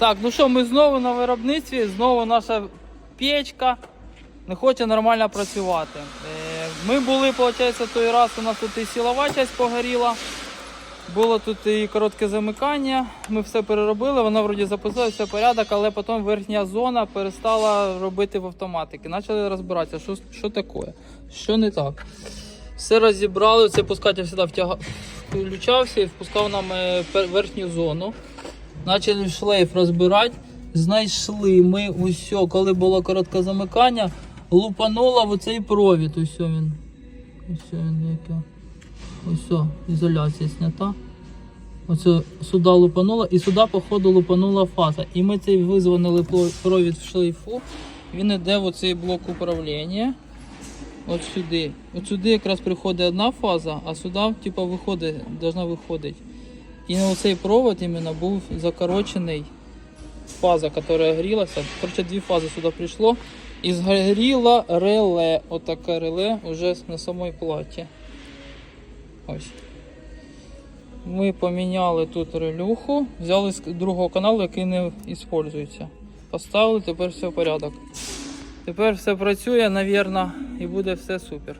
Так, ну що, ми знову на виробництві, знову наша печка не хоче нормально працювати. Е, Ми були, виходить, той раз у нас тут і силова частина погоріла. Було тут і коротке замикання, ми все переробили, воно вроді запустило, все порядок, але потім верхня зона перестала робити в автоматики. Почали розбиратися, що, що таке, що не так. Все розібрали, це пускатель завжди втяга... включався і впускав нам е, верхню зону. Почали шлейф розбирати. Знайшли ми усьо, коли було коротке замикання, лупануло в оцей провід. Ось він. Ось він яке. Ось, ізоляція знята. Оце сюди лупануло і сюди, походу, лупанула фаза. І ми цей визвонили провід в шлейфу. Він йде в оцей блок управління. От сюди. От сюди якраз приходить одна фаза, а сюди, типу, виходить, должна виходити. І на цей провод іменно був закорочений фаза, яка грілася. Короче, дві фази сюди прийшло. І згоріло реле. Отаке реле вже на самій платі. Ось. Ми поміняли тут релюху, взяли з другого каналу, який не використовується. Поставили, тепер все в порядок. Тепер все працює, навірно, і буде все супер.